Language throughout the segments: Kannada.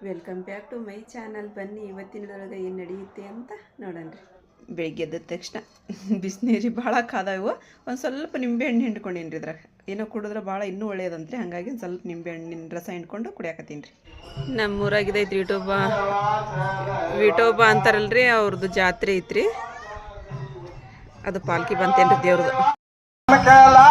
Welcome back to my channel ಬನ್ನಿ ಇವತ್ತಿನದೊಳಗೆ ಏನು ನಡೆಯುತ್ತೆ ಅಂತ ನೋಡೋಣ್ರಿ ಬೆಳಿಗ್ಗೆ ಎದ್ದ ತಕ್ಷಣ ಬಿಸಿನೀರಿ ಭಾಳ ಕಾದಾವು. ಒಂದು ಸ್ವಲ್ಪ ನಿಂಬೆಹಣ್ಣು ಹಿಂಡ್ಕೊಂಡೀನಿ ರೀ ಇದ್ರಾಗ. ಏನೋ ಕುಡಿದ್ರೆ ಭಾಳ ಇನ್ನೂ ಒಳ್ಳೇದಂತ್ರಿ. ಹಾಗಾಗಿ ಒಂದು ಸ್ವಲ್ಪ ನಿಂಬೆಹಣ್ಣಿನ ರಸ ಹಿಂಡ್ಕೊಂಡು ಕುಡಿಯಾಕತ್ತೀನಿ ರೀ. ನಮ್ಮೂರಾಗಿದೈತ್ರಿ ವಿಟೋಬಾ ವಿಟೋಬಾ ಅಂತಾರಲ್ರಿ ಅವ್ರದ್ದು ಜಾತ್ರೆ ಐತ್ರಿ. ಅದು ಪಾಲ್ಕಿ ಬಂತೇನ್ರಿ ದೇವ್ರದ್ದು ಕಲಾ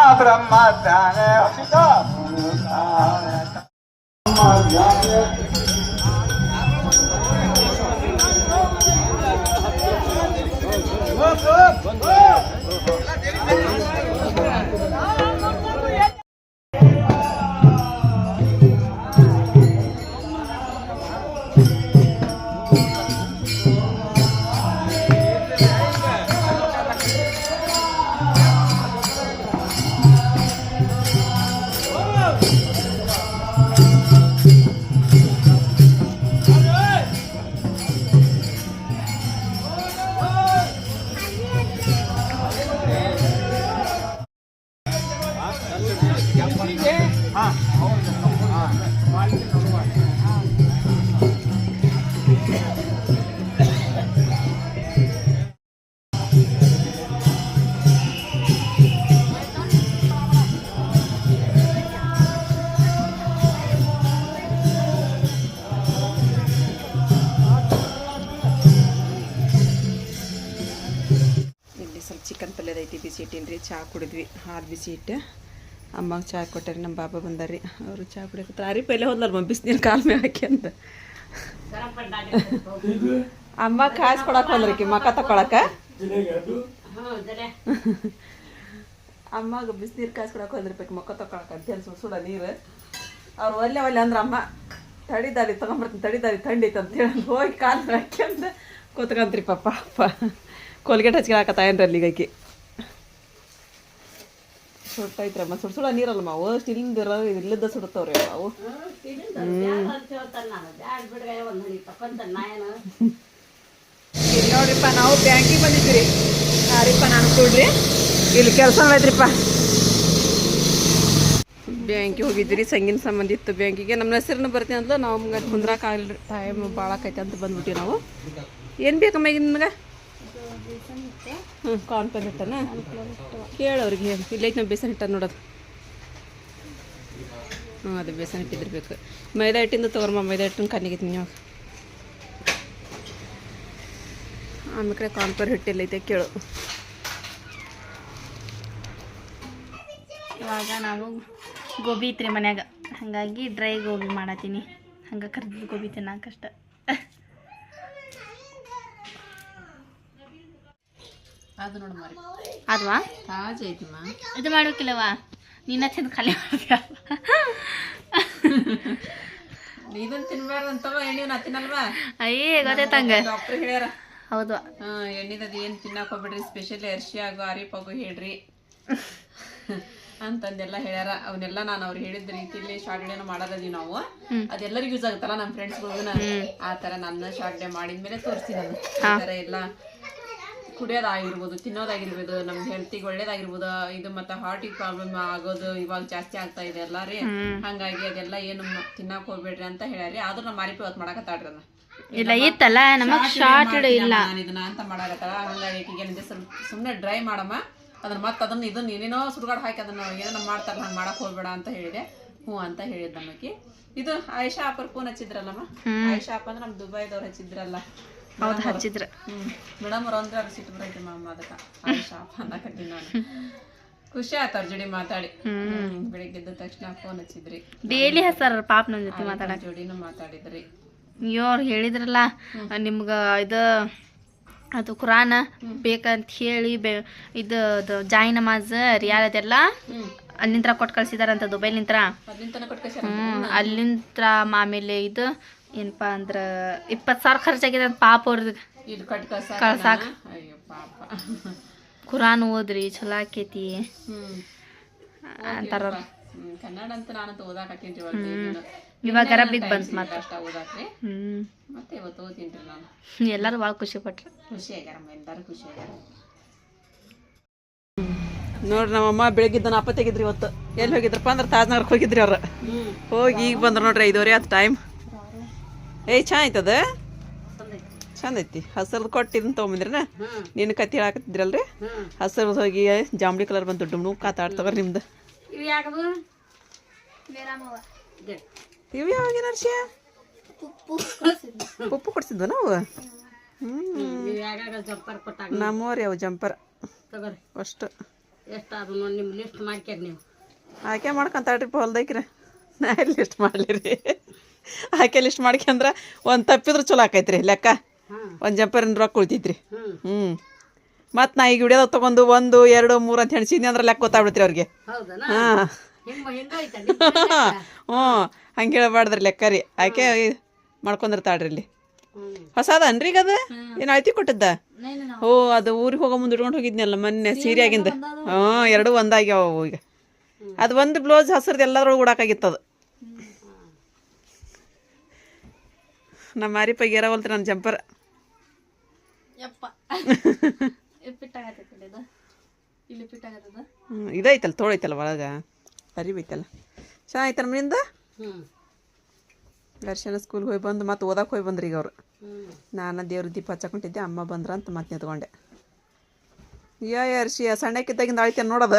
ಬಿಸಿ ಇಟ್ಟೀನಿ ರೀ ಚಹಾ ಕುಡಿದ್ವಿ ಹಾಲು ಬಿಸಿ ಇಟ್ಟು ಅಮ್ಮಗೆ ಚಹಾ ಕೊಟ್ಟಾರಿ ನಮ್ಮ ಬಾಬಾ ಬಂದಾರಿ ಅವರು ಚಹಾ ಕುಡಿಯಕತ್ತಾರ ಅರಿ ಪೈಲೆ ಹೋದ್ಲಲ್ಲ ಬಿಸಿನೀರು ಕಾಲ್ ಮೇಲೆ ಹಾಕಿ ಅಂತ ಅಮ್ಮ ಕಾಸು ಕೊಡಕ್ಕೆ ಬಂದ್ರಿ ಮಕ ತಕೊಳಕ ಅಮ್ಮಗೆ ಬಿಸಿನೀರು ಕಾಸು ಕೊಡಕ್ಕೆ ಬಂದಿರ್ಬೇಕು ಮಕ್ಕ ತಕೊಳಕ ಅಂತ ಹೇಳಿ ಸುಡ ನೀರು. ಅವ್ರು ಒಲ್ಲೆ ಒಲ್ಲೆ ಅಂದ್ರೆ ಅಮ್ಮ ತಡಿದಾರಿ ತಗೊಂಬರ್ತೀನಿ ತಡಿದಾರಿ ಥಂಡಿ ಐತೆ ಅಂತ ಹೇಳಿ ಹೋಗಿ ಕಾಲು ಹಾಕಿ ಅಂತ ಕೂತ್ಕಂತ್ರಿ ಪಾಪ ಅಪ್ಪ. ಕೋಲ್ಗೇಟ್ ಹಚ್ಕೊಳಕತ್ತ ಏನ್ರಿ ಸುಟ್ಟೈತ್ರಮ್ಮ ಸುಡ್ ಸುಡ ನೀರಲ್ಲಮ್ಮ ಅವು ಸ್ಟಿಲಿಂದ ಇಲ್ಲದ ಸುಡ್ತಾವ್ರಿ ಅವು ಇಲ್ಲಿ ನೋಡ್ರಿಪ್ಪ ನಾವು ಬ್ಯಾಂಕಿಗೆ ಬಂದಿದ್ವಿ ಹಾರಿಪ್ಪ ನಾನು ಕೊಡ್ರಿ. ಇಲ್ಲಿ ಕೆಲಸ ಮಾಡಿದ್ರಿಪ್ಪ ಬ್ಯಾಂಕಿಗೆ ಹೋಗಿದ್ರಿ ಸಂಗಿನ ಸಂಬಂಧ ಇತ್ತು ಬ್ಯಾಂಕಿಗೆ. ನಮ್ಮ ಹೆಸರನ್ನು ಬರ್ತೀನಿ ಅಂದ್ರೆ ನಾವು ನಮ್ಗೆ ಕುಂದ್ರಾಕ ಆಗಲಿ ಟೈಮ್ ಭಾಳ ಆಕೈತೆ ಅಂತ ಬಂದ್ಬಿಟ್ಟಿವಿ ನಾವು. ಏನು ಬೇಕಮ್ಮ ಈಗ ನಿಮ್ಗೆ? ಹ್ಞೂ ಕಾನ್ಪನ್ ಹಿಟ್ಟನ ಕೇಳೋರಿಗೆ ಹೇಳಿ. ಇಲ್ಲೈತೆ ನಾವು ಬೇಸನ್ ಹಿಟ್ಟ ನೋಡೋದು. ಹ್ಞೂ ಅದು ಬೇಸನ್ ಹಿಟ್ಟಿದ್ದಿರ್ಬೇಕು ಮೈದಾ ಹಿಟ್ಟಿಂದ ತೊಗೊರ್ಮ, ಮೈದಾ ಹಿಟ್ಟನ್ನು ಕಣ್ಣಿಗೆ ನೀವು ಆಮೇಲೆ ಕಡೆ ಕಾನ್ಪರ್ ಹಿಟ್ಟಿಲ್ಲೈತೆ ಕೇಳು. ಇವಾಗ ನಾವು ಗೋಬಿ ಐತ್ರಿ ಮನ್ಯಾಗ. ಹಾಗಾಗಿ ಡ್ರೈ ಗೋಬಿ ಮಾಡತ್ತೀನಿ. ಹಂಗೆ ಕರ್ದಿದ್ದು ಗೋಬಿ ತಿನ್ನಕಷ್ಟ. ಅದು ನೋಡಿ ಮಾರಿ. ಅದ್ವಾ? ತಾಜ್ ಐತಿಮ್ಮ. ಇದು ಮಾಡೋಕಿಲ್ಲವಾ ನಿನ್ನ ತಿಂದು ಖಾಲಿ ಮಾಡ್ತೀಯ? ಇದನ್ನ ತಿನ್ಬಾರ್ದು ಅಂತವ ಎಣ್ಣೆ ನಾ ತಿನ್ನಲ್ವಾ ಅಯ್ಯೇ ಗೊತ್ತೈತಂಗ ಡಾಕ್ಟರ್ ಹೇಳ್ಯಾರ. ಹೌದು. ಎಣ್ಣೆದದು ಏನು ತಿನ್ನಕ್ಕೆ ಹೋಗ್ಬೇಡ್ರಿ ಸ್ಪೆಷಲಿ ಅರ್ಶಿ ಆಗು ಅರಿಪ್ ಆಗೋ ಹೇಳ್ರಿ. ಅಂತಂದೆಲ್ಲ ಹೇಳ್ಯಾರ. ಅವನ್ನೆಲ್ಲ ನಾನು ಅವ್ರು ಹೇಳಿದ ರೀತಿಲಿ ಶಾರ್ಟ್ ಡೇನ ಮಾಡೋದೀವಿ ನಾವು ಅದೆಲ್ಲರಿಗೂ ಯೂಸ್ ಆಗುತ್ತಲ್ಲ ನಮ್ಮ ಫ್ರೆಂಡ್ಸ್ಗಳಿಗೂ ಆ ಥರ ನನ್ನ ಶಾರ್ಟ್ ಡೇ ಮಾಡಿದ್ಮೇಲೆ ತೋರಿಸ್ತೀನಿ ನಾನು. ಆ ಥರ ಎಲ್ಲ ಕುಡಿಯೋದಾಗಿರ್ಬೋದು ತಿನ್ನೋದಾಗಿರ್ಬೋದು ನಮ್ ಹೆಲ್ತಿಗೆ ಒಳ್ಳೇದಾಗಿರ್ಬೋದು ಇದು ಮತ್ತೆ ಹಾರ್ಟಿಗೆ ಪ್ರಾಬ್ಲಮ್ ಆಗೋದು ಇವಾಗ ಜಾಸ್ತಿ ಆಗ್ತಾ ಇದೆ ಅಲ್ಲ ರೀ? ಹಂಗಾಗಿ ಅದೆಲ್ಲ ಏನು ತಿನ್ನಕ್ ಹೋಗ್ಬೇಡ್ರಿ ಅಂತ ಹೇಳ್ಯಾರಿ. ಆದ್ರೂ ನಮ್ಮ ಮಾರಿಪಿ ಅವತ್ತು ಮಾಡಕತ್ತಾಡ್ರಿ ಇಲ್ಲ ಇತ್ತಲ್ಲ ನಮಗ್ ಶಾರ್ಟ್ ಇಲ್ಲ. ನಾನು ಇದನ್ನ ಅಂತ ಮಾಡಾಕತ್ತಾಳ. ಹಂಗಾಗಿ ಈಗ ಏನಿದೆ ಸ್ವಲ್ಪ ಸುಮ್ಮನೆ ಡ್ರೈ ಮಾಡಮ್ಮ. ಅದನ್ನ ಮತ್ತೆ ಅದನ್ನ ಇದನ್ನ ಏನೇನೋ ಸುಡುಗಾಡು ಹಾಕಿ ಅದನ್ನ ಏನೇನೋ ಮಾಡ್ತಾರಲ್ಲ ಹಂಗೆ ಮಾಡಕ್ ಹೋಗ್ಬೇಡ ಅಂತ ಹೇಳಿದೆ. ಹ್ಞೂ ಅಂತ ಹೇಳಿದ್ ನಮಗೆ ಇದು ಆಯಿಷಾ ಅಪ್ಪರ್ ಫೋನ್ ಹಚ್ಚಿದ್ರಲ್ಲಮ್ಮ? ಆಯಿಷಾ ಅಪ್ಪ ಅಂದ್ರೆ ನಮ್ಮ ದುಬೈದವ್ರು ಹಚ್ಚಿದ್ರಲ್ಲ. ಹೌದು ಹಚ್ಚಿದ್ರ. ಮೇಡಮ್ ಅವ್ರ ಅಂದ್ರೆ ಅವ್ರ ಸಿಟ್ಟು ಬರೈತಿ ಮಾಮ ಅದಕ್ಕೆ. ಅಪ್ಪ ಅನ್ನಕತ್ತೀನಿ ನಾನು. ಖುಷಿ ಆಯ್ತು ಅವ್ರ ಜೋಡಿ ಮಾತಾಡಿ. ಬೆಳಿಗ್ಗೆ ಎದ್ದ ತಕ್ಷಣ ಫೋನ್ ಹಚ್ಚಿದ್ರಿ. ಡೈಲಿ ಹಚ್ತಾರ ಪಾಪ ನನ್ನ ಜೊತೆ ಮಾತಾಡ ಅವ್ರ ಜೋಡಿನೂ ಮಾತಾಡಿದ್ರಿ. ಅವ್ರು ಹೇಳಿದ್ರಲ್ಲ ನಿಮ್ಗೆ ಇದು ಅದು ಕುರಾನ್ ಬೇಕಂತ ಹೇಳಿ ಬೆ ಇದು ಅದು ಜಾಯಿ ನಮಾಜ್ ರಿಯಾಲ್ ಅದೆಲ್ಲ ಅಲ್ಲಿಂತ್ರ ಕೊಟ್ಟು ಕಳ್ಸಿದಾರಂತ ದುಬೈಲಿಂತ್ರ? ಹ್ಞೂ ಅಲ್ಲಿಂತ್ರ ಆಮೇಲೆ ಇದು ಏನಪ್ಪಾ ಅಂದ್ರ ಇಪ್ಪತ್ತು ಸಾವಿರ ಖರ್ಚಾಗಿದೆ ಅಂತ ಪಾಪ ಅವ್ರದ್ದು ಇದು ಕಟ್ ಕಳ್ಸಾಕ. ಅಯ್ಯೋ ಪಾಪ. ಕುರಾನ್ ಓದ್ರಿ ಚಲೋ ಆಕೈತಿ. ಹ್ಮ್. ಅಂತಾರ ಕನ್ನಡ ಅಂತ ನಾನು ಓದಾಕತ್ತೀನಿ ಇವಾಗ ಅರಬಿಕ್ time ಬಂತ್ ಮತ್ತೆ ಅಷ್ಟ ಓದಾಕ್ರಿ. ಮತ್ತೆ ಇವತ್ತು ಓದ್ತೀನಿ ನಾನು. ಎಲ್ಲರೂ ಭಾಳ ಖುಷಿ ಪಟ್ರು. ಖುಷಿ ಆಗ್ಯಾರ ಎಲ್ಲರೂ ಖುಷಿ ಆಗ್ಯಾರ. ನೋಡ್ರಿ ನಮ್ಮಮ್ಮ ಬೆಳಗ್ಗಿದ್ದ ನಾಪ ತೆಗಿದ್ರಿ ಇವತ್ತು. ಎಲ್ಲಿ ಹೋಗಿದ್ರಪ್ಪ ಅಂದ್ರೆ ತಾಜ್ನಗರ್ಗೆ ಹೋಗಿದ್ರಿ ಅವ್ರು. ಹೋಗಿ ಈಗ ಬಂದ್ರು ನೋಡ್ರಿ ಐದುವರೆ ಆಯ್ತು ಟೈಮ್ ಏಯ್ ಚಾ ಆಯ್ತದ? ಚಂದ ಐತಿ. ಹಸಲ್ ಕೊಟ್ಟು ಇದನ್ನ ತೊಗೊಂಬಂದ್ರನ? ನೀನು ಕತ್ತಿ ಹಾಕತ್ತಿದ್ರಲ್ರಿ ಹಸಲ್ ಹೋಗಿ ಜಾಂಬಳಿ ಕಲರ್ ಬಂತು ದೊಡ್ಡ ಕಾತಾಡ್ ಕಾತಾಡ್ತವ್ರ ನಿಮ್ದು. ಇವು ಯಾವಾಗ ನರ್ಸಿಯ ಉಪ್ಪು ಕೊಡ್ಸಿದ್ವ. ನಾವು? ನಮ್ಮವ್ರಿ ಅವು ಜಂಪರ್ ತಗೋರಿ. ಅಷ್ಟು. ಆಯ್ಕೆ ಅದು ನೋಡಿ ನಿಮ್ಮ ಲಿಸ್ಟ್ ಮಾಡ್ಕ್ಯಾರ ನೀವು. ಆಕೆ ಮಾಡ್ಕೊಂತಾಳ್ರಿಪ್ಪ ಹೊಲ್ದೈಕ್ರಿ. ನಾ ಲಿಸ್ಟ್ ಮಾಡಲಿ ಆಕೆ ಲಿಸ್ಟ್ ಮಾಡ್ಕೊಂಡ್ರ ಒಂದು ತಪ್ಪಿದ್ರೆ ಚಲೋ ಆಕೈತ್ರಿ ಲೆಕ್ಕ. ಒಂದು ಜಂಪರಿನ ರೊಕ್ಕ ಉಳಿತೈತ್ರಿ. ಹ್ಞೂ ಮತ್ತು ನಾ ಈಗ ಹಿಡಿಯೋದಾಗ ತೊಗೊಂಡು ಒಂದು ಎರಡು ಮೂರು ಅಂತ ಹೆಣ್ಸಿದ್ನಿ ಅಂದ್ರೆ ಲೆಕ್ಕ ಗೊತ್ತಾಗ್ಬಿಡ್ತೀರಿ ಅವ್ರಿಗೆ. ಹಾಂ. ಹ್ಞೂ. ಹಂಗೆ ಹೇಳ್ಬಾರ್ದ್ರಿ ಲೆಕ್ಕ ರೀ ಆಕೆ ಮಾಡ್ಕೊಂಡಿರ್ತಾಳ್ರಿ ಇಲ್ಲಿ. ಹೊಸದನ್ರಿ ಈಗ ಅದು? ಏನು ಅಳ್ತಿ ಕೊಟ್ಟಿದ್ದ? ಓ ಅದು ಊರಿಗೆ ಹೋಗೋ ಮುಂದೆ ಇಟ್ಕೊಂಡು ಹೋಗಿದ್ನಲ್ಲ ಮೊನ್ನೆ ಸೀರೆ ಆಗಿಂದ. ಹ್ಞೂ ಎರಡು ಒಂದಾಗ್ಯಾವ ಈಗ. ಅದು ಒಂದು ಬ್ಲೌಸ್ ಹಸ್ರದ್ದು ಎಲ್ಲದ್ರೊಳಗೆ ಉಡಾಕಾಗಿತ್ತು ಅದು ನಮ್ಮ ಮಾರಿಪ್ಪಾಗ ಏರವಲ್ತ್ರಿ ನನ್ನ ಜಂಪರ್. ಯಪ್ಪ. ಇಲ್ಲಿ ಹ್ಞೂ ಇದೈತಲ್ಲ ತೋಳೈತಲ್ಲ ಒಳಗೆ. ಅರಿಬೈತಲ್ಲ ಚೆನ್ನಾಗೈತೆ ನಮ್ಮಿಂದ ಹ್ಞೂ ದರ್ಶನ ಸ್ಕೂಲ್ಗೆ ಹೋಗಿ ಬಂದು ಮತ್ತೆ ಓದಕ್ಕೆ ಹೋಗಿ ಬಂದ್ರಿ ಈಗ ಅವರು. ನಾನು ದೇವ್ರ ದೀಪ ಹಚ್ಚಕೊಂಡಿದ್ದೆ ಅಮ್ಮ ಬಂದ್ರ ಅಂತ ಮತ್ತೆ ನಿಂತ್ಕೊಂಡೆ. ಯಾ ಅರ್ಷಿ ಸಣ್ಣಕ್ಕಿದ್ದಾಗಿಂದ ಆಯ್ತೇನೆ ನೋಡದ?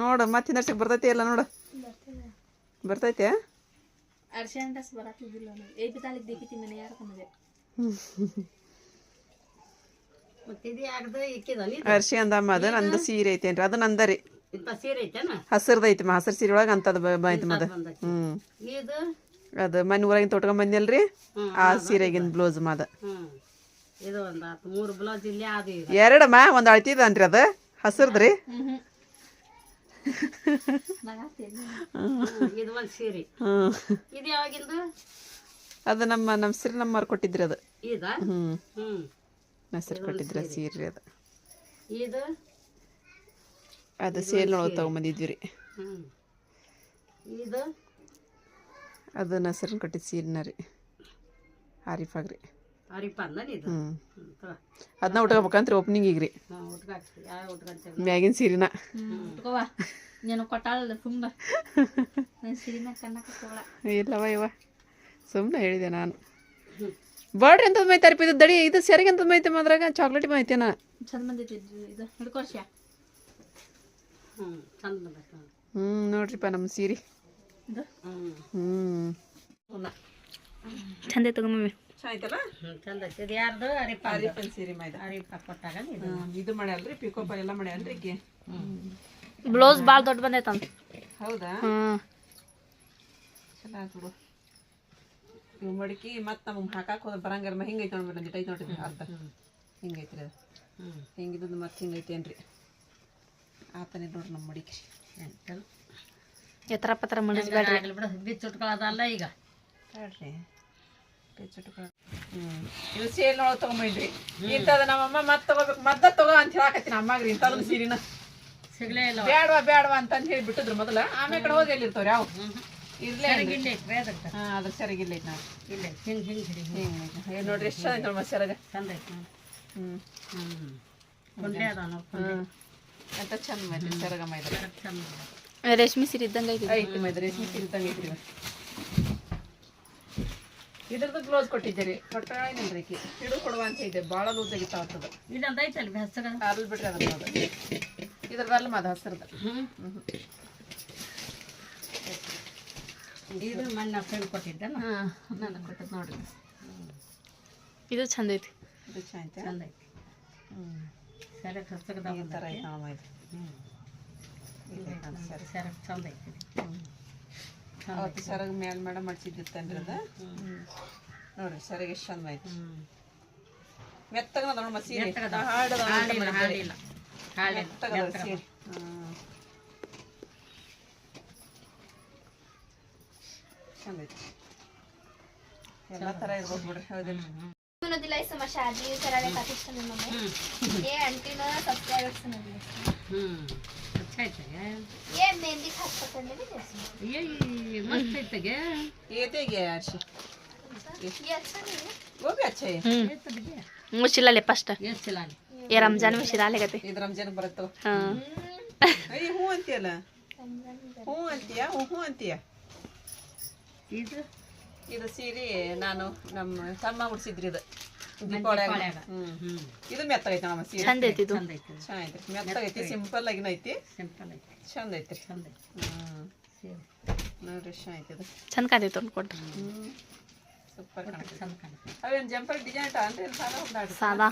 ನೋಡು ಮತ್ತೆ ನರ್ಸಿಗೆ ಬರ್ತೈತಿ ಇಲ್ಲ ನೋಡು. ಬರ್ತೈತೆ? ಅರ್ಶಿಯನ್ ಡ್ರೆಸ್ ಬರತ್ತಿದ್ದಿಲ್ಲ ನಾನು. ಏ ಬಿದ್ದಾಲಿಗೆ ದೇಕಿತಿ ಮನೆ ಯಾರು ಅರ್ಶಿ ಅಂದಮ್ಮ ಅದು ನಂದು ಸೀರೆ ಐತೇನ್ರಿ ಅದು ನಂದರಿ ಹಸಿರ್ದು ಐತಿ ಹಸಿರು ಸೀರೆ ಒಳಗೆ ಅಂತದ ಐತಿ ಮದ. ಹ್ಮ್. ಅದು ಮನೆ ಊರಾಗಿನ ತೊಟ್ಕೊಂಡ್ ಬಂದಿಲ್ರಿ ಆ ಸೀರೆಗಿನ ಬ್ಲೌಸ್ ಮದ. ಹ್ಞೂ ಇದು ಒಂದು ಮೂರು ಬ್ಲೌಸ್ ಇಲ್ಲಿ ಅದು ಈಗ. ಎರಡಮ್ಮ ಒಂದು ಅಳ್ತಿದನ್ರಿ ಅದ. ಹಸಿರದ್ರಿ ಇದು ಒಂದು ಸೀರೆ. ಹ್ಞೂ ಇದು ಯಾವಾಗಿಂದು? ಅದು ನಮ್ಮ ನಮ್ಮ ಸಿರಿ ನಮ್ಮ ಕೊಟ್ಟಿದ್ರಿ ಅದು. ಇದ? ಹ್ಞೂ ಕೊಟ್ಟಿದ್ರ ಸೀರೆ. ಅದು. ಇದು? ಅದು ಸೇಲ್ ನೋಡಿ ತಗೊಂಬಂದಿದ್ವಿ ರೀ. ಇದು? ಅದು ನಸರನ್ ಕೊಟ್ಟಿದ್ದು ಸೀರೆನ ರೀ. ಆರಿಫಾಗ್ ಅರಿಪ ಅಂದನ ಇದು. ಅದನ್ನ ಉಟ್ಕೋಬೇಕಂತ್ರಿ ಓಪನಿಂಗಿಗೆ ರೀ ಮ್ಯಾಗಿನ ಸೀರಿನ. ಇಟ್ಕೋವ ನೀನು ಕೊಟ್ಟಾಳಲ್ಲ ತುಂಬ ಸಿರಿನ ಕನ್ನಕ ಇಲ್ಲವ ಇವ ಸುಮ್ಮನೆ ಹೇಳಿದೆ ನಾನು. ಬಾಡ್ರಿ ಎಂತದ್ ಮೈತೆ ಅರ್ಪಿದ್ದು ದಡಿ ಇದು ಸೆರಗೆ ಎಂತದ್ ಮೈತೆ ಮಾದ್ರಾಗ ಚಾಕ್ಲೇಟ್ ಮೈತೇನ? ಚಂದ ಬಂದೈತಿ ಇದು. ಹ್ಞೂ ಚಂದ ಬಂದೈತೆ ಹ್ಞೂ ನೋಡ್ರಿಪ್ಪ ನಮ್ಮ ಸೀರೆ. ಹ್ಞೂ ಚಂದ ಐತೆ ಚಂದ ಐತೆ ಇದು ಯಾರ್ದು? ಅರಿಪ ಅಂದು. ಅರಿಪನ್ ಸೀರೆ ಮೈದ. ಅರಿಪ ಕೊಟ್ಟಾಗ ಇದು ಇದು ಪಿಕೋಪ ಎಲ್ಲ ಈಕೆ. ಬ್ಲೌಸ್ ಭಾಳ ದೊಡ್ಡ ಬಂದೈತಂತ ಹೌದಾ? ಬಿಡು ಇವು ಮಡಿಕೆ ಮತ್ತೆ ನಮಗೆ ಹಾಕಕ್ಕೆ ಹೋದ್ರೆ ಬರಂಗಾರ ಹಿಂಗೈತೆ ನೋಡ್ರಿ ನಂದು ಐತೆ ನೋಡಿರಿ ಅರ್ಧ. ಹಿಂಗೈತ್ರಿ ಅದು. ಹ್ಞೂ ಹಿಂಗಿದ್ದು ಮತ್ತೆ ಹಿಂಗೈತೇನ್ರಿ ಆತನೇ ನೋಡ್ರಿ ನಮ್ಮ ಮಡಿಕೆ. ಎತ್ತರ ಪತ್ರ ಮಡಿಸ್ಬೇಡ್ರಿ ಬಿಚ್ಚುಟ್ಕೊಳ್ಳೋದಲ್ಲ ಬಿಡು. ಬಿಚ್ಚು ಉಟ್ಕೊಳ್ಳೋದಲ್ಲ ಈಗ. ಹೇಳ್ರಿ. ಸೇಲ್ ತೊಗೊಂಬೈದ್ರಿ ನಮ್ಮಮ್ಮ ಮತ್ತೆ ತಗೋಬೇಕು ಮದ್ದ ತಗೋ ಅಂತ ಹೇಳಕತ್ತೀನಿ ಅಮ್ಮಾಗ್ರಿ ಇಂಥದ್ದು ಸೀರಿನ. ಸಿಗ್ಲೇ ಇಲ್ಲ. ಅಂತಂದು ಹೇಳಿ ಬಿಟ್ಟಿದ್ರು ಮೊದಲ. ಆಮೇಲೆ ಕಡೆ ಹೋಗಿ ಎಲ್ಲಿರ್ತಾವ್ರಿ ಯಾವ? ಇರ್ಲೇ ಇಲ್ಲೇ. ಐತ್ರಿ ಅದಕ್ಕೆ ಹಾಂ ಅದ್ರ ಸರಿಗಿಲ್ಲ ಐತೆ ನಾವು. ಇಲ್ಲೇ ಹಿಂಗೆ ಹಿಂಗೆ ಹಿಡಿ ಹಿಂಗೆ. ನೋಡ್ರಿ ಎಷ್ಟು ಚಂದ ನೋಡಿ ಸೆರಗ. ಚಂದ ಐತೆ ನೋಡಿ. ಹ್ಞೂ ಹ್ಞೂ ಕುಂಡೆ ಅದ ನಾವು ಹ್ಞೂ ಅಂತ ಚಂದ ಮೈದ್ರಿ ಸೆರಗ ಮೈದ್ರಿ ಚಂದ ಅದ. ರೇಷ್ಮೆ ಸೀರೆ ಇದ್ದಂಗೆ ಐತಿ ಐತಿ ಮೈದ್ರಿ ರೇಷ್ಮೆ ಸೀರೆ ತಂಗ ಐತ್ರಿ ಇದ್ರದ್ದು ಗ್ಲೋಸ್ ಕೊಟ್ಟಿದ್ದೀರಿ. ಕೊಟ್ಟಾಳೇನಿಲ್ರಿ ಇಡು ಕೊಡುವ ಅಂತ ಇದೆ ಭಾಳ ಲೂಸ್ ಆಗಿತ್ತು ಆಗ್ತದ ಇದಂತ ಐತಲ್ಲ ಹೆಸರು? ಅರ್ಲ್ ಬಿಟ್ರಿ ಅದ. ಇದ್ರದಲ್ಲ ಮದ ಹಸ್ರದ ಹ್ಞೂ ಇದು ಮೊನ್ನೆ ಫ್ರೆಂಡ್ ಕೊಟ್ಟಿದ್ದಲ್ಲ? ಹಾಂ. ನಾನು ಕೊಟ್ಟದ್ದು ನೋಡ್ರಿ. ಇದು ಚಂದ ಐತಿ. ಇದು ಚಂದ ಚಂದ ಐತಿ. ಹ್ಞೂ ಸೆರಕ್ ಹಸ್ತಗದ ಈ ಥರ ಐತೆ. ಹ್ಞೂ ಸರಿ ಚಂದ ಐತಿ. ಅವತ್ತು ಸೆರಗ ಮ್ಯಾಲ ಮೇಡ ಮಾಡ್ಸಿದ್ದಿತ್ತನ್ರಿ ಅದು ನೋಡ್ರಿ ಸೆರಗ ಎಷ್ಟು ಚಂದ ಐತಿ ಹ್ಞೂ ಮೆತ್ತಗ ನೋಡಿ ಮಸೀರೆ ಮೆತ್ತಗದ. ಹಾಡದ ಹಾಲಿಲ್ಲ ಹಾಲಿಲ್ಲ ಹಾಲಿಲ್ಲ ಮೆತ್ತಗದ ಸೀರೆ ಹ್ಮ್. ಚಂದ ಐತಿ ಎಲ್ಲ ಥರ ಇರ್ಬೇಕು ಬಿಡ್ರಿ ಹೌದಿಲ್ಲ म्हणून दिलाय समाशा आधी करायला पाठीशन मम्मी ये आंटीनं सबस्क्रायबर्स दिले ಹ್ಞೂ अच्छा ಐತೆ ये मेहंदी खास पसंद है जैसे ಏಯ್ ಮಸ್ತ್ ಐತೆಗೆ ये देंगे अर्शी ये अच्छा नहीं है वो भी अच्छा है ಏತ್ ಬಿಡಿ मुशिलाले फर्स्ट ಎಷ್ಟು ಚಿಲಾನಿ ये रमजान में शिराले गते ಇದು ರಂಜಾನ್ ಬರುತ್ತವ हां ಅಯ್ಯ ಹ್ಞೂ ಅಂತೀಯಲ್ಲ ಹ್ಞೂ ಅಂತೀಯ ಹ್ಞೂ ಹ್ಞೂ ಅಂತೀಯ ಇದು ಇದು ಸೀರೆ ನಾನು ನಮ್ಮ ತಮ್ಮ ಉಡ್ಸಿದ್ರಿ ಇದು ದೀಪಾವಳಿಯಾಗ ಇದು ಮೆತ್ತಗೈತೆ ನಮ್ಮ ಸೀರೆ. ಚಂದ ಐತಿ ಇದು. ಚಂದ ಐತಿ ಚೆನ್ನಾಗೈತಿ. ಮೆತ್ತಗೈತಿ ಸಿಂಪಲ್ ಆಗಿನ ಐತಿ. ಸಿಂಪಲ್ ಐತಿ. ಚಂದ ಐತ್ರಿ ಚಂದ ಐತಿ. ಹ್ಞೂ ಸೀರೆ ನೋಡ್ರಿ ಇಷ್ಟ ಐತಿ ಇದು. ಚಂದ ಅನ್ಕೊಟ್ರಿ ಹ್ಞೂ ಸೂಪರ್ ಕಾಣೈತಿ ಚಂದ ಕಾಣುತ್ತೆ. ಅವೇನು ಜಂಪರ್ ಡಿಸೈನ್ ಇಟ್ಟ ಅಂದ್ರೆ ಸಾದಾ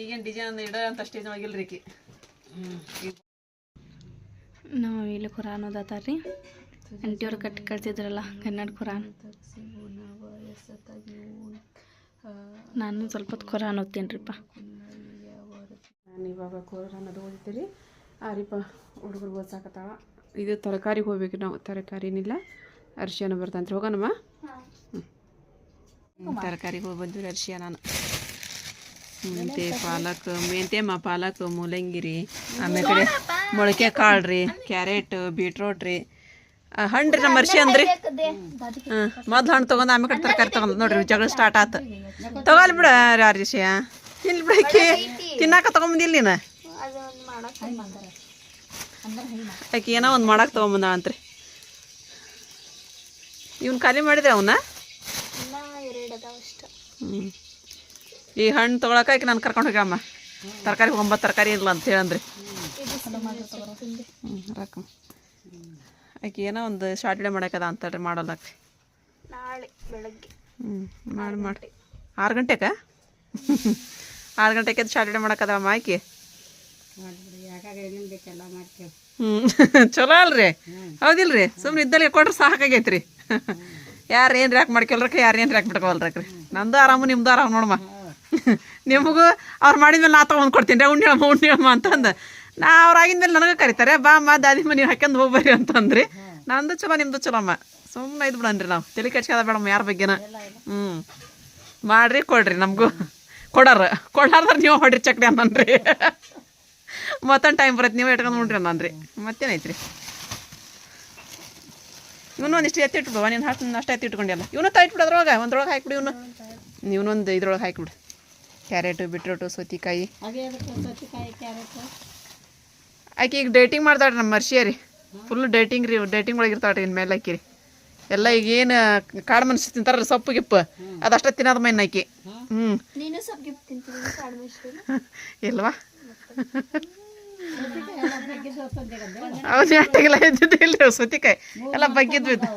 ಈಗೇನು ಡಿಸೈನ್ ಇಡ ಅಂತ ಸ್ಟೇಜ್ ಒಳಗಿಲ್ರಿ ಈಕಿ. ಹ್ಞೂ ನಾವು ಇಲ್ಲಿ ಖುರಾನ್ ಓದತ್ತಾರ್ರಿ ಅಂಟಿಯವ್ರು ಕಟ್ಟಿ ಕಳ್ಸಿದ್ರಲ್ಲ ಕನ್ನಡ ಖುರಾನ್ ನಾನು ಸ್ವಲ್ಪ ಹೊತ್ತು ಖುರಾನ್ ಓದ್ತೇನ್ರಿಪ್ಪ. ನಾನು ಇವಾಗ ಕೋರ ಅನ್ನೋದು ಓದಿದ್ದೀರಿ ಆರಿಪ್ಪ ಹುಡುಗರು ಓದ್ಸಾಕತ್ತಾಳ. ಇದು ತರಕಾರಿಗೆ ಹೋಗ್ಬೇಕು ನಾವು. ತರಕಾರಿ ಏನಿಲ್ಲ ಬರ್ತಂತ ಹೋಗೋಣಮ್ಮ? ತರಕಾರಿಗೆ ಹೋಗಿ ಬಂದ್ವಿ ಅರ್ಶಿಯ ನಾನು. ಮೆಂತೆ ಪಾಲಕ್ ಮೆಂತೆಮ್ಮ ಪಾಲಕ್ ಮೂಲಂಗಿ ಆಮೇಲೆ ಕಡೆ ಮೊಳಕೆ ಕಾಳು ರೀ, ಕ್ಯಾರೆಟ್, ಬೀಟ್ರೋಟ್ ರೀ. ಹಣ್ಣು ನಮ್ಮ ಮರ್ಷಿ ಅಂದ್ರಿ? ಹಾಂ ಮೊದ್ಲು ಹಣ್ಣು ತೊಗೊಂಡು ಆಮೇಲೆ ತರಕಾರಿ ತೊಗೊಂಡು ನೋಡ್ರಿ, ಜಗಳ ಸ್ಟಾರ್ಟ್ ಆತು. ತಗೊಲ್ ಬಿಡ ರಾಜಿ ಇಲ್ಲಿ ಬಿಡಕ್ಕೆ ತಿನ್ನಾಕ ತೊಗೊಂಬಂದಿಲ್ಲ ನೀನು? ಆಕೆ ಏನೋ ಒಂದು ಮಾಡಕ್ಕೆ ತೊಗೊಂಬಂದ ಅಂತ್ರಿ. ಇವ್ನು ಖಾಲಿ ಮಾಡಿದೆ ಅವನ್ನ? ಹ್ಞೂ ಈ ಹಣ್ಣು ತೊಗೊಳಕ ಆಕೆ ನಾನು ಕರ್ಕೊಂಡು ಹೋಗಮ್ಮ ತರಕಾರಿ ಒಂಬತ್ತು ತರಕಾರಿ ಇಲ್ಲ ಅಂತ ಹೇಳಂದ್ರಿ. ಹ್ಞೂ ಆಕೆ ಏನೋ ಒಂದು ಶಾರ್ಟ್ ಡೇ ಮಾಡಕ್ಕದ ಅಂತಾಳ್ರಿ ಮಾಡೋಲ್ಲ ನಾಳೆ ಬೆಳಗ್ಗೆ. ಹ್ಞೂ ಮಾಡಿ ಮಾಡಿ. ಆರು ಗಂಟೆಕ? ಆರು ಗಂಟೆಗೆ ಶಾರ್ಟ್ ಡೇ ಮಾಡಕ್ಕದಮ್ಮ ಆಕೆ? ಹ್ಞೂ ಚಲೋ ಅಲ್ರಿ. ಹೌದಿಲ್ರಿ? ಸುಮ್ಮನೆ ಇದ್ದಲ್ಲಿ ಕೊಟ್ರೆ ಸಾಕಾಗೈತ್ರಿ. ಯಾರು ಏನು ರ್ಯಾಕ್ ಮಾಡ್ಕೊಳ್ರಕ್ಕೆ ಯಾರು ಏನು ಯಾಕೆ ಬಿಟ್ಕೊಲ್ರಕ್ರಿ ನಂದು ಆರಾಮು ನಿಮ್ದು ಆರಾಮ ನೋಡಮ್ಮ. ನಿಮಗೂ ಅವ್ರು ಮಾಡಿದ್ಮೇಲೆ ನಾ ತೊಗೊಂಡು ಕೊಡ್ತೀನಿ ರೀ ಉಣ್ಣಮ್ಮ ಉಣ್ಣಮ್ಮ ಅಂತಂದು. ನಾ ಅವ್ರು ಮೇಲೆ ನನಗೆ ಕರೀತಾರೆ ಬಾ ಅಮ್ಮ ದಾದಿ ಮನೆ ಹಾಕ್ಯಂದು ಹೋಗ್ಬರ್ರಿ ಅಂತಂದ್ರಿ. ನಂದು ಚಲೋ ನಿಮ್ದು ಚಲೋ ಅಮ್ಮ. ಸುಮ್ಮನೆ ಇದು ಬಿಡನ್ರಿ ನಾವು. ತಲೆ ಕೆಡ್ಸ್ಕದ ಬೇಡಮ್ಮ ಯಾರ ಬಗ್ಗೆನ. ಹ್ಞೂ ಮಾಡಿರಿ ಕೊಡ್ರಿ ನಮಗೂ. ಕೊಡಾರ. ಕೊಡಾರ್ದ್ರೆ ನೀವು ಹೊಡ್ರಿ ಚಕ್ಡಿ ಅನ್ನನ್ರಿ. ಮತ್ತೊಂದು ಟೈಮ್ ಬರತ್ತೆ ನೀವು ಇಟ್ಕೊಂಡು ನೋಡ್ರಿ ಅನ್ನನ್ರಿ. ಮತ್ತೇನೈತ್ರಿ? ಇವನು ಒಂದಿಷ್ಟು ಎತ್ತಿ ಇಟ್ಬಿಡುವ ನೀನು ಹಾಕಿ ಅಷ್ಟು ಎತ್ತಿ ಇಟ್ಕೊಂಡಿಲ್ಲ ಇವನು ತಾಯಿಟ್ಬಿಡು ಅದ್ರೊಳಗೆ ಒಂದ್ರೊಳಗೆ ಹಾಕಿಬಿಡು ಇವನು. ಇವನೊಂದು ಇದ್ರೊಳಗೆ ಹಾಕಿಬಿಡು. ಕ್ಯಾರೆಟು ಬಿಟ್ರೋಟು ಸೌತಿಕಾಯಿ ಅದೇ ಅದಕ್ಕೆ ಸೌತೆಕಾಯಿ ಕ್ಯಾರೆಟ್ ಆಕೆ ಈಗ ಡೇಟಿಂಗ್ ಮಾಡ್ತಾಳ್ರಿ ನಮ್ಮ ಮರ್ಷಿಯ ರೀ. ಫುಲ್ ಡೇಟಿಂಗ್ ರೀ ಡೇಟಿಂಗ್ ಒಳಗೆ ಇರ್ತಾಳ್ರಿ ಇನ್ನು ಮೇಲೆ ಆಕಿ ರೀ. ಎಲ್ಲ ಈಗ ಏನು ಕಾಡು ಮನುಷ್ಯ ತಿಂತಾರ ಸೊಪ್ಪು ಗಿಪ್ಪು. ಅದಷ್ಟೇ ತಿನ್ನೋದು ಮೈನ್ ಆಕಿ. ಹ್ಞೂ ಇಲ್ವಾ? ಹೌದು ಅಷ್ಟಾಗೆಲ್ಲ ಇದ್ದಿದ್ದು ಇಲ್ರಿ ಸೌತಿಕಾಯಿ? ಎಲ್ಲ ಬಗ್ಗಿದ್ವು ಇದ್ದು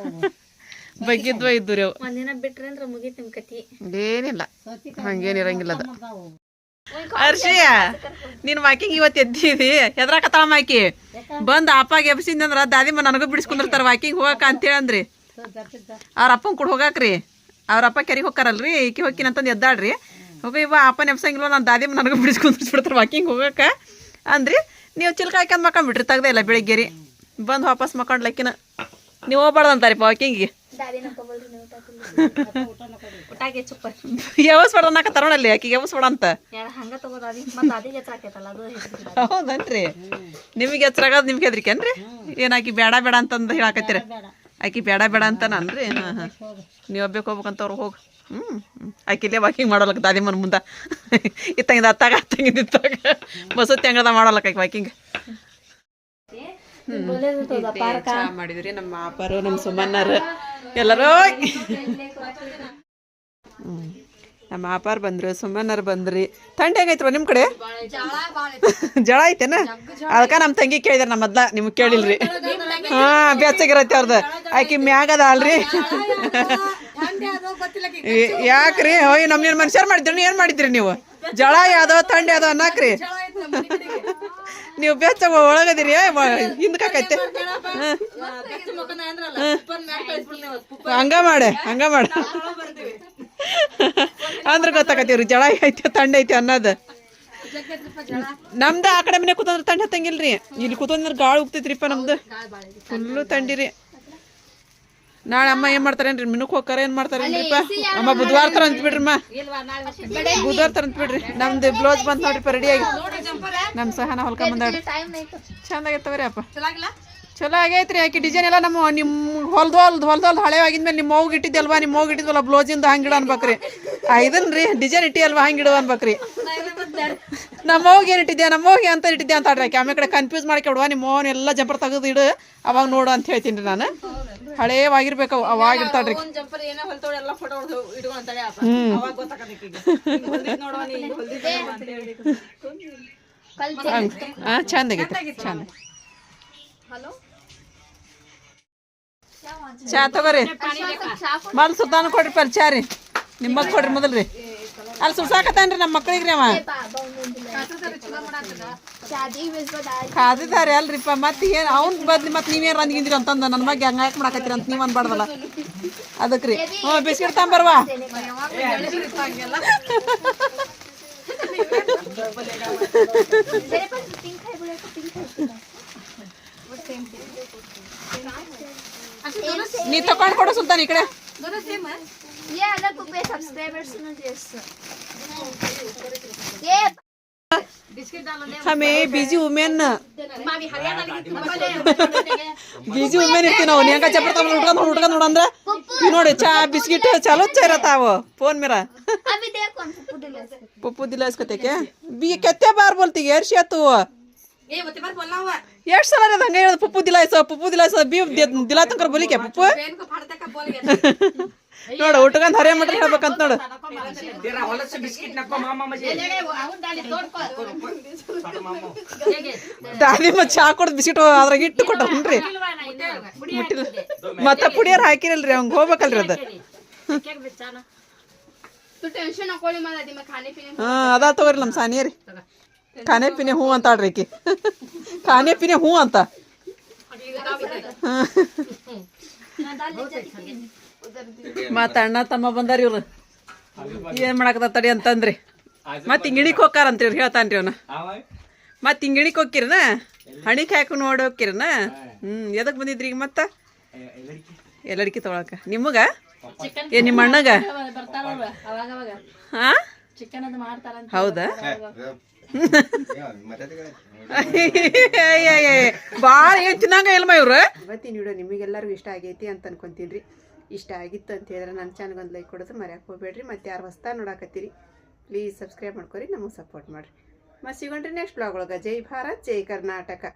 ಬಗ್ಗಿದ್ವ ಇದ್ದು ರೀ ಅವು ಒಂದಿನ ಬಿಟ್ರೆ ಅಂದ್ರೆ ನಿಮ್ಮ ಕತಿ ಏನಿಲ್ಲ. ಹಂಗೇನಿರಂಗಿಲ್ಲ ಅದು. ಅದಾವು ನೀನ್ ವಾಕಿಂಗ್ ಇವತ್ತು ಎದ್ದಿದಿ? ಹೆದ್ರಾಕತ್ತಾಳ ಆಕಿ ಬಂದು ಅಪ್ಪಾಗ ಎಬ್ಸಿದ್ನಂದ್ರ ದಾದಿಮ್ಮ ನನಗೂ ಬಿಡಿಸ್ಕೊಂಡಿರ್ತಾರ ವಾಕಿಂಗ್ ಹೋಗಕ್ಕ ಅಂತೇಳಿ ಅಂದ್ರಿ. ಅವ್ರ ಅಪ್ಪನ ಕೂಡ ಹೋಗಾಕ್ರಿ. ಅವ್ರ ಅಪ್ಪ ಕೆರೆಗೆ ಹೋಗಾರಲ್ರಿ ಈಕಿ ಹೋಗಿನ ಅಂತಂದು ಎದ್ದಾಳ್ರಿ. ಹೋಗಿ ಇವ ಅಪ್ಪನ ಎಬ್ಸಂಗಿಲ್ಲ ನಾನು ದಾದಿಮ್ಮ ನನಗೂ ಬಿಡಿಸ್ಕೊಂಡಿರ್ಸ್ಬಿಡ್ತಾರೆ ವಾಕಿಂಗ್ ಹೋಗಾಕ ಅಂದ್ರಿ. ನೀವು ಚಿಲ್ಕ ಹಾಕ್ಯಂದ್ ಮಕ್ಕಂಬಿಟ್ರಿ ತೆಗ್ದೆ ಇಲ್ಲ ಬೆಳಿಗ್ಗೆ ರೀ. ಬಂದು ವಾಪಸ್ ಮಕ್ಕೊಂಡ್ಲಕ್ಕಿನ. ನೀವು ಹೋಗ್ಬಾರ್ದು ಅಂತಾರಿಪ್ಪ ವಾಕಿಂಗಿಗೆ ಊಟಾಗೆ ಚುಪ್ಪ. ಯಾವಸ್ಬೇಡ ಅನ್ನಕ ತರೋಣಲ್ಲಿ ಆಕಿಗೆ ಯಾವಸ್ ಅಂತ? ಯಾರ ಹಂಗ ತಗೋದಾದಿ ಮತ್ತೆ ಅದಿಗೆ ಹೆಚ್ಚಾಕೈತಲ್ಲ ಅದು ಹೆಚ್ಚಿಲ್ಲ ಹೌದನ್ರಿ? ನಿಮಗೆ ಹೆಚ್ರಾಗದ್ ನಿಮ್ಗೆ ಹೆದ್ರಿಕೇನ್ರಿ? ಏನಾಕಿ ಬೇಡ ಬೇಡ ಅಂತಂದು ಹೇಳಾಕತ್ತೀರ? ಆಕಿ ಬೇಡ ಬೇಡ ಅಂತ ನಾನ್ರಿ ಹಾಂ ಹಾಂ. ನೀವು ಒಬ್ಬೇಕು ಹೋಗ್ಬೇಕಂತವ್ರು ಹೋಗಿ. ಹ್ಞೂ ಆಕಿಲ್ಲೇ ವಾಕಿಂಗ್ ಮಾಡಲ್ಲ ದಾದಿ ಮನ ಮುಂದೆ? ಇತ್ತಂಗಿದ ಅತ್ತಾಗ ಅತ್ತಂಗಿದ ಇತ್ತಾಗ. ಬಸತ್ತಿ ಹಂಗದ ಮಾಡೋಲಕ್ಕ ಆಕಿ ವಾಕಿಂಗ್ ಮಾಡಿದ್ರಿ ನಮ್ಮ ಮಾಪರು ನಮ್ಮ ಸುಮನ್ನರು. ಎಲ್ಲರೂ ಹ್ಞೂ ನಮ್ಮ ಮಾಪಾರ್ ಬಂದ್ರು ಸುಮನ್ನರು ಬಂದ್ರಿ. ಥಂಡಿ ಹೆಂಗೈತ್ರ ನಿಮ್ಮ ಕಡೆ? ಜಳ ಐತೇನ? ಅದಕ್ಕೆ ನಮ್ಮ ತಂಗಿ ಕೇಳಿದಾರೆ ನಮ್ಮ ಮೊದ್ಲ ನಿಮ್ಗೆ ಕೇಳಿಲ್ರಿ. ಹಾ ಬೆಚ್ಚಗಿರತ್ತೆ ಅವ್ರದ್ದು ಆಕಿ ಮ್ಯಾಗದ ಅಲ್ರಿ. ಯಾಕ್ರಿ? ಹೋಯ್ ನಮ್ನೇನು ಮನುಷ್ಯರು ಮಾಡಿದ್ರಿ? ಏನು ಮಾಡಿದ್ರಿ ನೀವು? ಜಳ ಯಾವ್ದೋ ಥಂಡಿ ಯಾವ್ದೋ ಅನ್ನಕ್ರಿ. ನೀವು ಬೆಚ್ಚ ಒಳಗದಿರಿ ಹಿಂದ್ಕೈತೆ ಹಂಗ ಮಾಡೆ ಹಂಗ ಮಾಡ. ಅಂದ್ರೆ ಗೊತ್ತಾಕತ್ತೀವ್ರಿ ಜಳ ಐತೆ ತಂಡ ಐತೆ ಅನ್ನೋದು. ನಮ್ದು ಆ ಕಡೆ ಮನೆ ಕೂತಂದ್ರೆ ತಂಡ ತಂಗಿಲ್ರಿ ಇಲ್ಲಿ ಕೂತಂದ್ರೆ ಗಾಳಿ ಉಗ್ತೈತ್ರಿಪ್ಪ ನಮ್ದು. ಫುಲ್ಲು ತಂಡಿರಿ. ನಾಳೆ ಅಮ್ಮ ಏನ್ ಮಾಡ್ತಾರೇನ್ರಿ? ಮಿನುಕ್ ಹೋಗ್ತಾರ ಏನ್ ಮಾಡ್ತಾರೇನ್ರಿಪ್ಪ ಅಮ್ಮ ಬುಧವಾರ ತರ ಅಂತ ಬಿಡ್ರಮ್ಮ ಬುಧವಾರ ತರ ಅಂತ ಬಿಡ್ರಿ ನಮ್ದು ಬ್ಲೌಸ್ ಬಂತ ನೋಡ್ರಿಪ್ಪ ಆಗಿ. ನಮ್ ಸಹನ ಹೊಲ್ಕೊಂಡ್ ಬಂದಾಡ್ರಿ ಚಂದ ಆಗೈತವ್ರಿ ಅಪ್ಪ. ಚಲೋ ಆಗೈತ್ರಿ ಆಕಿ ಡಿಸೈನ್ ಎಲ್ಲ ನಮ್ಮ ನಿಮ್ಮ ಹೊಲ್ದು ಹೊಲ್ದು ಹೊಲ್ದು ಹೊಲ್ದು ಹಳೆ ಆಗಿದ್ಮೇಲೆ ನಿಮ್ಮ ಇಟ್ಟಿದ್ದೆ ಇಟ್ಟಿದ್ದಲ್ವಾ ನಿಮ್ಮ ಹೋಗಿ ಇಟ್ಟಿದ್ವಲ್ಲ ಬ್ಲೌಸಿಂದ ಹಂಗಿಡ ಅನ್ಬೇಕ್ರಿ. ಇದನ್ ರೀ ಡಿಸೈನ್ ಇಟ್ಟಿ ಅಲ್ವಾ ಹಂಗಿಡು ಅನ್ಬೇಕ್ರಿ. ನಮ್ಮ ಹೋಗಿ ಏನು ಇಟ್ಟಿದ್ಯಾ? ನಮ್ಮ ಹೋಗಿ ಅಂತ ಇಟ್ಟಿದ್ಯಾ ಅಂತ ಆಡ್ರಿ ಆಕೆ. ಆಮೇಲೆ ಕಡೆ ಕನ್ಫ್ಯೂಸ್ ಮಾಡ್ಕೊಡುವ ನಿಮ್ಮ ಮೋನ್ ಎಲ್ಲ ಜಂಪರ್ ತೆಗೆದು ಇಡು. ಅವಾಗ ನೋಡು ಅಂತ ಹೇಳ್ತೀನಿ ರೀ ನಾನು. ಹಳೇವಾಗಿರ್ಬೇಕು ಅವು ಅವಾಗಿರ್ತಾಳ್ರಿ ಹಾಂ ಚಂದ ಆಗೈತೆ ಚಂದ ಚಾ ತಗೋರಿ. ಮಲ್ ಸುತ್ತಾನು ಕೊಡ್ರಿ. ಪರ್ ಚಾ ರೀ ನಿಮ್ಮ ಕೊಡ್ರಿ ಮೊದಲ್ರಿ. ಅಲ್ಲಿ ಸುಸಾಕತ್ತಾನ್ರಿ ನಮ್ಮ ಮಕ್ಳಿಗೆ ರೀ ಅವ ಅಲ್ರಿಪ್ಪ ಮತ್ತೆ ಏನು ಅವ್ನ ಬದ್ಲಿ ಮತ್ತೆ ನೀವೇನು ಅಂದ್ಗಿಂದ್ರಿ ಅಂತಂದ ನನ್ನ ಬಗ್ಗೆ ಹಂಗೆ ಯಾಕೆ ಮಾಡಾಕತ್ತೀರಿ ಅಂತ ನೀವು ಅನ್ಬಾರ್ದಲ್ಲ. ಅದಕ್ಕೆ ರೀ ಹ್ಞೂ ಬಿಸ್ಕಿಟ್ ತಂಬರ್ವಾ? ನೀ ತಕೊಂಡ್ ಕೊಡು ಸುಲ್ತಾನ ಈ ಕಡೆ. हमें बिज़ी वुमेन बिज़ी वुमेन इतना का चपर तम उठा उठा नोड़ अंद्र नोड़ चा बिस्किट चलो चेरता वो फ़ोन मेरा पप्पू दिलास कते क्या बी कते बार बोलती है अर्शिया तू ये बोलती बार बोलना हुआ एट साल हंगा पप्पू दिलास पप्पू दिलास बी दिला तुमकर बोली क्या पप्पू ನೋಡ ಊಟಕಂತ ಹರೇ ಮಟ್ರ ಹೇಳ್ಬೇಕಂತ ನೋಡು ದಾದಿಮ ಚಾ ಕೊಡದ್ ಬಿಸ್ಕಿಟ್ ಅದ್ರಾಗ ಇಟ್ಟು ಕೊಟ್ಟನ್ರಿ ಮುಟ್ಟಿಲ್ಲ ಮತ್ತ ಪುಡಿಯರ್ ಹಾಕಿರಲ್ರಿ ಅವಂಗ ಹೋಗ್ಬೇಕಲ್ರಿ ಅದ ಹಾ ಅದ ತಗೋರಿ ನಮ್ ಸಾನಿಯರಿ ಖಾನೆ ಪಿನೆ ಹೂ ಅಂತ ಆಡ್ರಿಕಿ ಖಾನೆ ಪಿನೆ ಹೂ ಅಂತ ಹಾ ಮತ್ತ ಅಣ್ಣ ತಮ್ಮ ಬಂದಾರ ಇವ್ರು? ಏನ್ ಮಾಡಕತ್ತ ತಡಿ ಅಂತಂದ್ರಿ? ಮತ್ ಇಂಗಿಣಿಕ್ ಹೋಗ್ತಾರಂತ್ರಿ ಇವ್ರು ಹೇಳ್ತಾನ್ರಿ ಅವನ. ಮತ್ ಇಂಗಿಣಿಕ್ ಹೋಗ್ಕಿರನ ಹಣಿಕ್ ಹಾಕಿ ನೋಡಿ ಹೋಗ್ಕಿರನ ಹ್ಮ್ ಎದಕ್ ಬಂದಿದ್ರಿ ಈಗ ಮತ್ತ? ಎಲ್ಲಡಿಕೆ ತೊಗೊಳಕ. ನಿಮಗ ಏ ನಿಮ್ಮ ಅಣ್ಣಗ? ಬರ್ತಾರ ಅವಾಗ ಅವಾಗ ಹಾ? ಚಿಕನ್ ಅದು ಮಾಡ್ತಾರಂತ ಹೌದಾ ಭಾಳ ಏನು ತಿನ್ನಂಗ ಇಲ್ಮ ಇವ್ರು? ಇವತ್ತಿನ ವಿಡಿಯೋ ನಿಮಗೆಲ್ಲರಿಗೂ ಇಷ್ಟ ಆಗೈತಿ ಅಂತ ಅನ್ಕೊಂತೀನಿ ರೀ. ಇಷ್ಟ ಆಗಿತ್ತು ಅಂತ ಹೇಳಿದ್ರೆ ನನ್ನ ಚಾನಲ್ಗೆ ಒಂದು ಲೈಕ್ ಕೊಡೋದು ಮರ್ಯಾಕೆ ಹೋಗ್ಬೇಡ್ರಿ. ಮತ್ತು ಯಾರು ಹೊಸ್ತಾ ನೋಡಾಕತ್ತೀರಿ ಪ್ಲೀಸ್ ಸಬ್ಸ್ಕ್ರೈಬ್ ಮಾಡ್ಕೊರಿ, ನಮಗೆ ಸಪೋರ್ಟ್ ಮಾಡಿರಿ. ಮತ್ತು ಸಿಗೋಣ್ರಿ ನೆಕ್ಸ್ಟ್ ಬ್ಲಾಗ್ ಒಳಗೆ. ಜೈ ಭಾರತ್, ಜೈ ಕರ್ನಾಟಕ.